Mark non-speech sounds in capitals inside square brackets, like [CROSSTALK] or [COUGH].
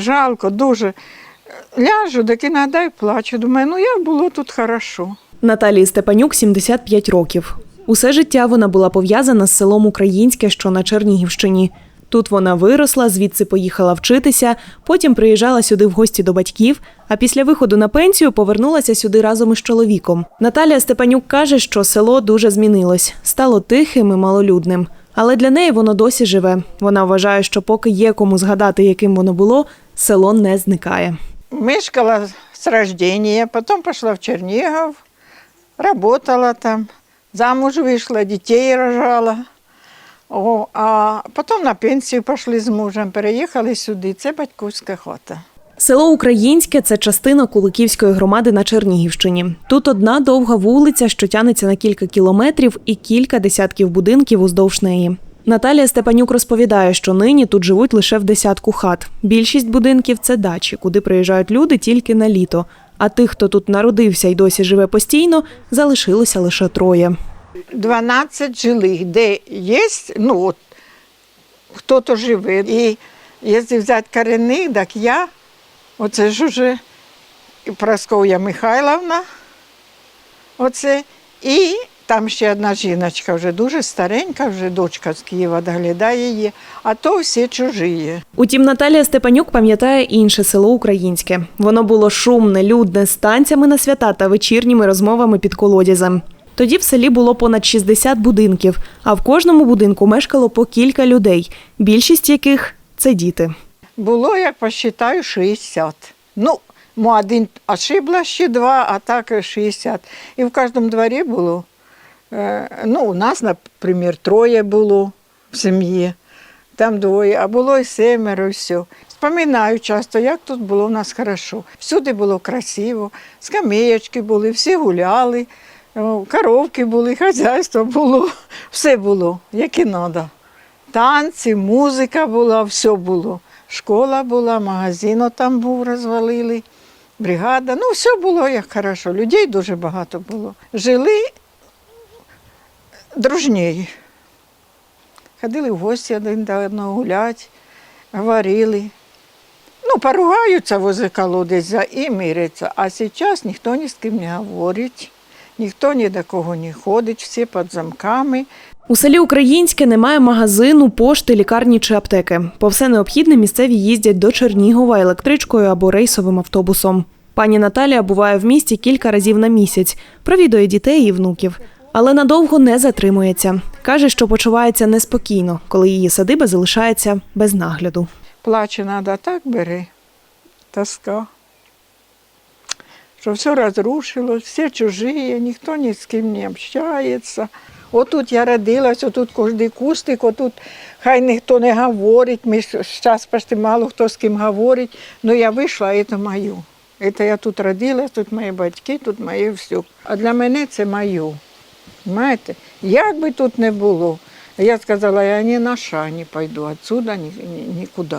жалко, дуже. Ляжу, так іноді й плачу. Думаю, ну як було тут хорошо. Наталії Степанюк 75 років. Усе життя вона була пов'язана з селом Українське, що на Чернігівщині. Тут вона виросла, звідси поїхала вчитися, потім приїжджала сюди в гості до батьків, а після виходу на пенсію повернулася сюди разом із чоловіком. Наталія Степанюк каже, що село дуже змінилось, стало тихим і малолюдним. Але для неї воно досі живе. Вона вважає, що поки є кому згадати, яким воно було, село не зникає. Мешкала с рождения, потом пошла в Чернигов, работала там, замуж вышла, детей рожала. О, а потім на пенсію пішли з мужем, переїхали сюди. Це батьківська хата. Село Українське це частина Куликівської громади на Чернігівщині. Тут одна довга вулиця, що тянеться на кілька кілометрів, і кілька десятків будинків уздовж неї. Наталія Степанюк розповідає, що нині тут живуть лише в десятку хат. Більшість будинків це дачі, куди приїжджають люди тільки на літо. А тих, хто тут народився і досі живе постійно, залишилося лише троє. 12 жилих, де є, ну от, хто-то живе. І якщо взяти корінних, так я, оце ж уже Прасков'я Михайловна, оце, і там ще одна жіночка, вже дуже старенька, вже дочка з Києва доглядає її, а то всі чужі. Утім, Наталія Степанюк пам'ятає інше село Українське. Воно було шумне, людне, з танцями на свята та вечірніми розмовами під колодязем. Тоді в селі було понад 60 будинків, а в кожному будинку мешкало по кілька людей, більшість яких це діти. Було, як посчитаю, 60. Ну, один ошибла ще два, а так 60. І в кожному дворі було. е, Ну, у нас, наприклад, троє було в сім'ї, там двоє, а було і семеро, і все. Споминаю часто, як тут було в нас хорошо. Всюди було красиво, скамеєчки були, всі гуляли, коровки були, хазяйство було, [LAUGHS] все було, як і треба. Танці, музика була, все було. Школа була, магазин там був, розвалили, бригада. Ну, все було як хорошо. Людей дуже багато було. Жили дружнєї. Ходили в гості один до одного гуляти, говорили. Ну, поругаються возле колодязя і миряться. А зараз ніхто ні з ким не говорить, ніхто ні до кого не ходить, всі під замками. У селі Українське немає магазину, пошти, лікарні чи аптеки. По все необхідне місцеві їздять до Чернігова електричкою або рейсовим автобусом. Пані Наталія буває в місті кілька разів на місяць, провідує дітей і внуків. Але надовго не затримується. Каже, що почувається неспокійно, коли її садиба залишається без нагляду. Плаче треба, так бери. Тоска. Що все розрушилось, всі чужі, ніхто ні з ким не общається. Отут я родилась, отут кожний кустик, отут хай ніхто не говорить, ми зараз почти мало хто з ким говорить. Ну я вийшла, а це моє. Це я тут родилась, тут мої батьки, тут моє все. А для мене це моє. Знаєте, як би тут не було, я сказала, я ні на ша не пойду ні, нікуди.